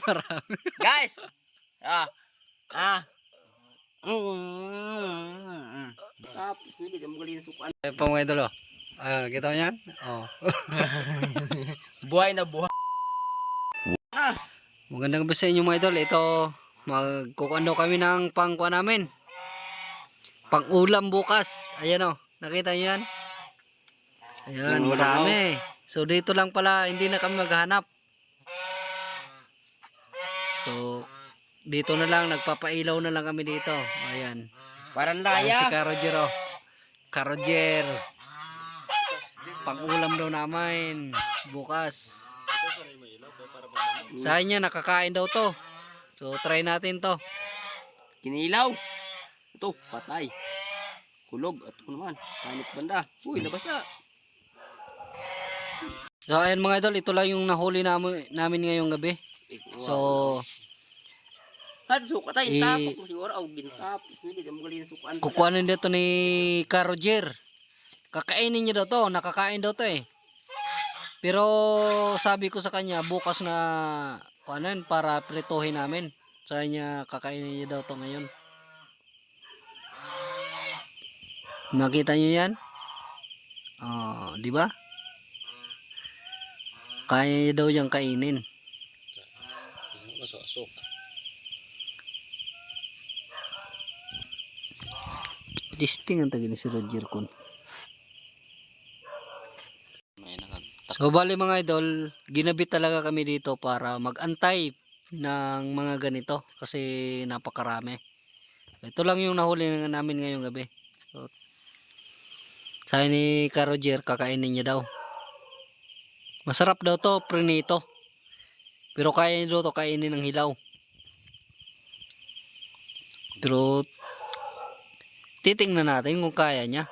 Marami. Guys! Ah. Ah. Mm. Tapos, hindi ka magaling sukuan. Eh, pa mga idol, oh. Ah, kita mo yan? Oh. Buhay na buhay. Magandang gabi sa inyo mga idol. Ito, magkukuando kami ng pangkuha namin. Pang-ulam bukas. Ayan oh. Nakita nyo yan? Ayan, marami. So, dito lang pala, hindi na kami maghanap. So, dito na lang, nagpapailaw na lang kami dito. Ayan. Parang Ayan si laya. Karoger oh. Karoger. Pang-ulam daw namin. Bukas. Sa niya, nakakain daw to. So, try natin to. Kinilaw. Ito, patay. Kulog. At ito naman. Panit banda. Uy, nabasa. So, ayan mga idol, ito lang yung nahuli namin, namin ngayong gabi. So, Had suka tayo. Siguro. Gintapos. Hindi ka magaling na dito ni Karoger. Kakainin niya daw to. Nakakain daw to eh. Pero, sabi ko sa kanya, bukas na, kuhanan, para prituhin namin. Sa niya, kakainin niya daw to ngayon. Nakita niyo yan? Oh, di ba? Kaya niya daw yung kainin. Disting ang tagin ni si Roger Kun. So bali mga idol, ginabit talaga kami dito para magantay ng mga ganito kasi napakarami. Ito lang yung nahuli na namin ngayong gabi. So, sabi ni Ka Roger, kakainin niya daw. Masarap daw to, prinito. Pero kaya niya daw to kainin ng hilaw. Pero titingnan natin kung kaya niya.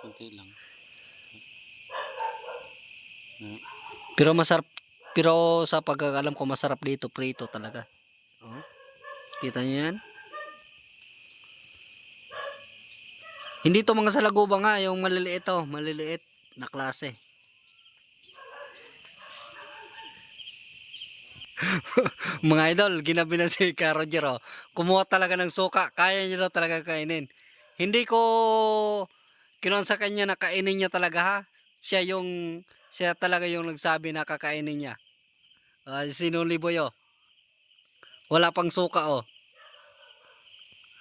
Kunti lang. Pero masarap pero sa pagkakalam ko masarap dito prito talaga. Oh. Kita niyo yan? Hindi to mga salaguba nga, yung maliliit to, maliliit na klase. mga idol, ginabi na si Ka Roger oh. Kumuha talaga ng suka, kaya niya daw talaga kainin. Hindi ko kinuha sa kanya na kainin niya talaga ha. Siya yung siya talaga yung nagsabi na kakainin niya. Uh, sinuli boy oh. Wala pang suka oh.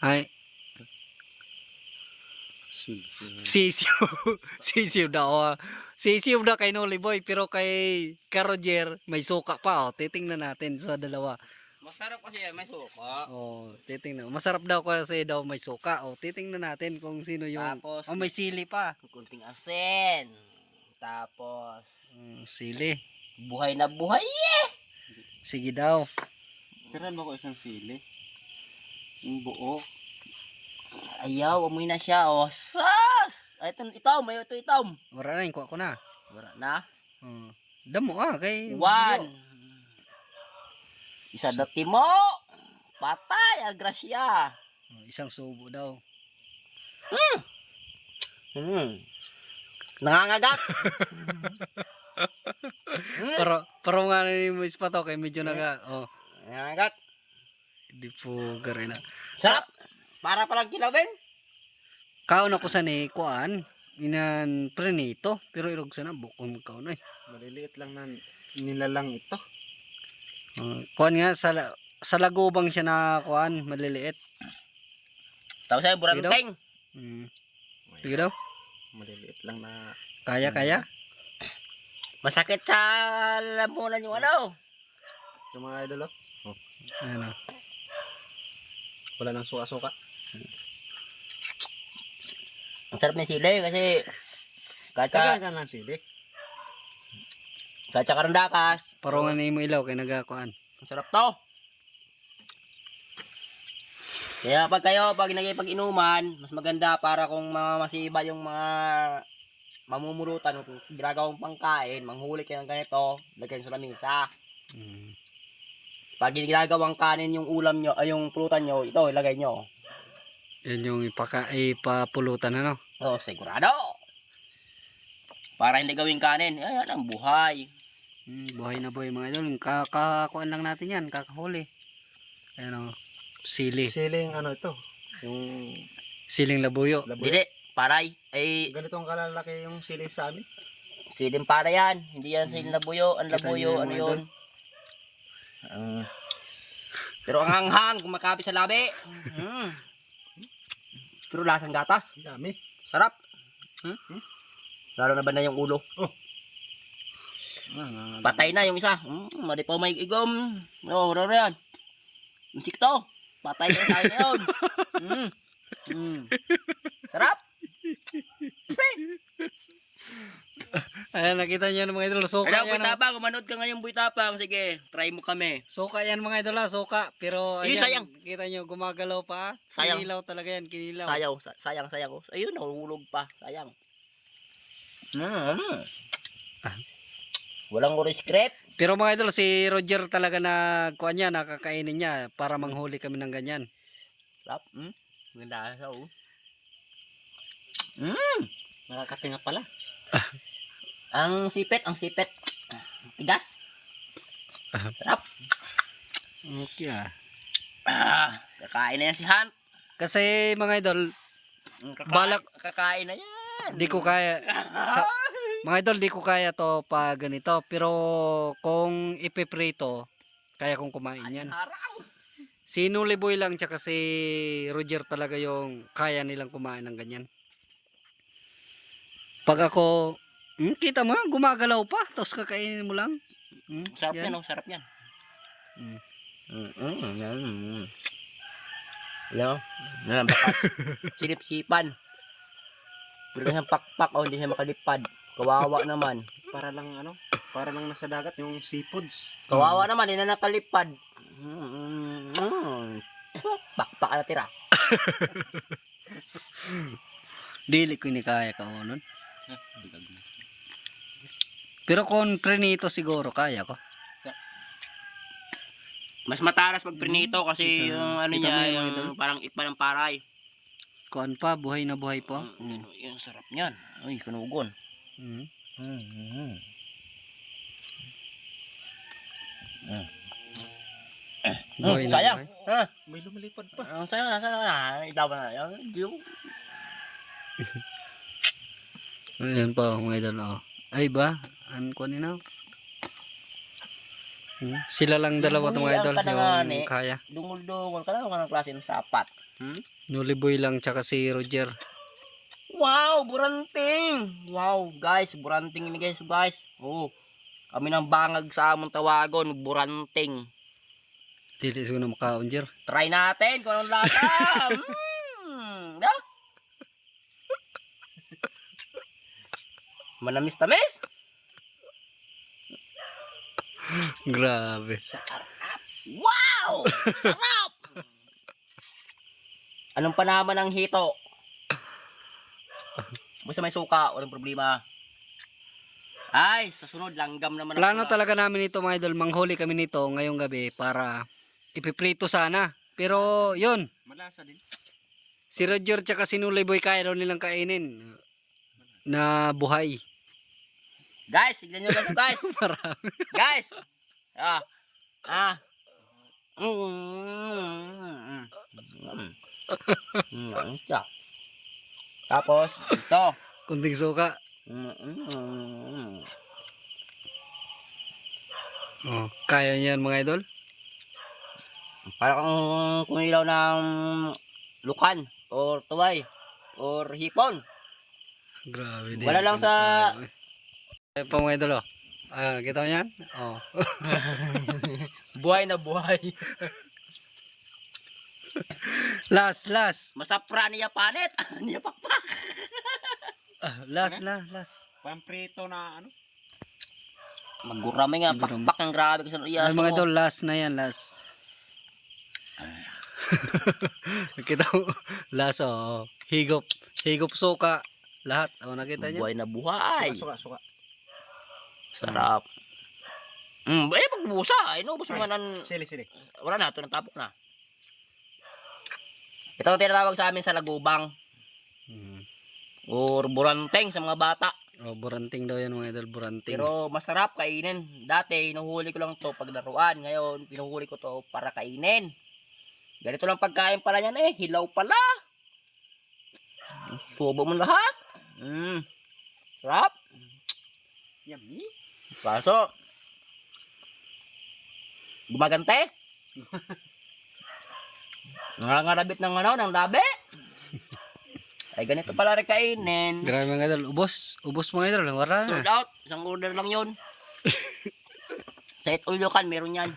Ay, sisiw. sisiw daw. Oh. Sisiw daw kay Noli Boy pero kay Karoger may suka pa oh. Titingnan natin sa dalawa. Masarap kasi yan. May suka. Oh, titingnan. Masarap daw kasi daw may suka. Oh, titingnan natin kung sino yung Tapos, Oh, may sili pa. kunting asin. Tapos, Mm, sili. buhay na buhay. Sige daw. Tiran mo ko isang sili. Yung buo. Ayaw, amoy na siya. Oh, sus! Ay, ito, itom. May ito, itom. Wala na, kuha ko na. Wala na. Oh. Damo ah, kay One. Isa dati mo. Patay, agrasya. Oh, isang subo daw. Hmm. Nangangagat. Pero pero nga mo ispa to kay medyo naga oh, Nangangagat. di po gari na. Sarap. Para palang kilawin. Kaon ako sa ni kuan inan prenito pero irog sana bukon kaon ay. Maliliit lang na nilalang ito. Uh, kuan nga sa sa lagubang siya na kuan maliliit. Tapos ay buranteng. Mm. Sige daw. Maliliit lang na Kaya kaya. Masakit sa lamunan yung ano. yung mga idol. oh. Ano. Wala nang suka-suka. Ang sarap ng sili kasi kahit Tagal sa, ka ng sili. kahit sa karandakas, Parongan ni mo ilaw kay naga kuan. ang sarap to. Kaya pag kayo, pag nagipag inuman, mas maganda para kung mga masiba yung mga mamumurutan kung ginagawang pangkain, manghuli kayo ng ganito, lagyan sa lamisa. Mm. Pag ginagawang kanin yung ulam nyo, ay yung pulutan nyo, ito, ilagay nyo. Yan yung ipaka ipapulutan ano. Oh, sigurado. Para hindi gawing kanin, ayan ang buhay. Hmm, buhay na buhay mga idol. Kakakuan lang natin yan, kakahuli. Ayan o, sili. Siling ano ito? Yung Siling labuyo. laboy. Dili, paray. Ay, Ganitong kalalaki yung sili sa amin. silim para yan. Hindi yan silim labuyo. Ang labuyo, ano yun? Ang- pero ang hanghang, kumakapit sa labi. Mm. Pero lasang gatas. Dami. Sarap. Hmm? Lalo na ba na yung ulo? Ah, Patay na yung isa. Mm, madi pa may igom. No, raro yan. Insikto. Patay na tayo na yun. Mm. Mm. Sarap. Ayan, nakita niyo mga idol. Suka Kaya yan. buitapang, kumanood ka ngayon buitapang. Sige, try mo kami. Suka yan mga idol ha, suka. Pero ayan, sayang. kita nyo, gumagalaw pa. Sayang. Kinilaw talaga yan, kinilaw. Sayaw, sa- sayang, sayang. Ayun, nahulog pa. Sayang. Mm. Walang script. Pero mga idol, si Roger talaga na kuan niya, nakakainin niya para manghuli kami ng ganyan. Sarap. Mm. Ganda sa oh. Nakakatinga pala. Ang sipet, ang sipet. Tigas. Sarap. Okay ah. Ah, kakain na yan si Hunt. Kasi mga idol, Mm, Kakain, Balak- Kakain na yan. di ko kaya, sa- mga idol, di ko kaya to pa ganito. Pero kung ipiprito, kaya kong kumain yan. Si Nuli Boy lang tsaka si Roger talaga yung kaya nilang kumain ng ganyan. Pag ako, hmm, kita mo, gumagalaw pa, tapos kakainin mo lang. Hmm, Sarap yan. yan, oh, sarap yan. Mm. Mm, mm, mm, mm. Alam, baka silip-sipan. Pero siyang pakpak, oh, hindi siya makalipad. Kawawa naman. Para lang ano, para lang nasa dagat yung seafoods. Kawawa naman, hindi na nakalipad. Mm, mm, mm. Pakpak na tira. Dili ko ni kaya ka oh, nun. Pero kung prenito siguro kaya ko. Mas mataras pag prinito kasi Kita- yung ano kita niya, mo yung yung idol? parang ipa ng paray. Kuan pa, buhay na buhay pa. Mm, yun, yun, sarap niyan. Uy, kanugon. Mm. Mm, Buhay na sayang. buhay. Ha? May lumilipad pa. Ang sayang na, sayang na. Idawa na. Yan, yung Ayan pa, mga idol. Oh. Ay ba? An ko ni na? Hmm? Sila lang dalawa to mga Bumiyang idol yung ni. kaya. dungol-dungol ka ka ng klase ng sapat. Nuli Boy lang tsaka si Roger. Wow, buranting! Wow, guys, buranting ini guys, guys. Oh, kami ng bangag sa among tawagon, buranting. Dili siguro makaon Jer. Try natin kung anong lasa. mm, Manamis-tamis. Grabe. Wow! Sarap! Anong panaman ng hito? Basta may suka, walang problema. Ay, sa sunod, langgam naman. Plano pula. talaga namin ito mga idol. Manghuli kami nito ngayong gabi para ipiprito sana. Pero yun, Malasa din. si Roger tsaka si Nuli Boy kaya daw nilang kainin. Na buhay. Guys, tignan nyo guys, guys. Marami. guys. Ah. Ah. Mm. Mm. Ito. Tapos, ito. Kunting suka. Mm. Oh, kaya niyan mga idol. Para kang kumilaw ng lukan or tuway or hipon. Grabe din. Wala lang sa- Eh, pa mga idol oh. Ah, kita mo yan? Oh. Buhay na buhay. Last, last. Masapra niya panet. niya pakpak. Ah, last, last, last. Pamprito na ano. Magurami nga, Magurami. pakpak ang grabe kasi iya. Ay, mga idol, last na yan, last. Nakita mo, last oh. Higop, higop suka. Lahat. Oh, nakita niyo? Buhay na buhay. Suka, suka. Sarap. Mm, eh, pagbusa. Ay, no, busa man ang... Sili, sili. Wala na, ito natapok na. Ito ang tinatawag sa amin sa lagubang Mm. or buranteng sa mga bata. Oh, buranting daw yan mga idol, buranting. Pero masarap kainin. Dati, hinuhuli ko lang to paglaruan. Ngayon, pinuhuli ko to para kainin. Ganito lang pagkain pala niyan eh. Hilaw pala. Subo mo lahat. Mm. Sarap. Yummy. Kaso, gumagante. Nangangarabit ng ano, ng labi. Ay, ganito pala rin kainin. Grabe mga idol, ubos. Ubos mga idol, wala na. Sold out. Isang order lang yun. Sa It Ulukan, meron yan.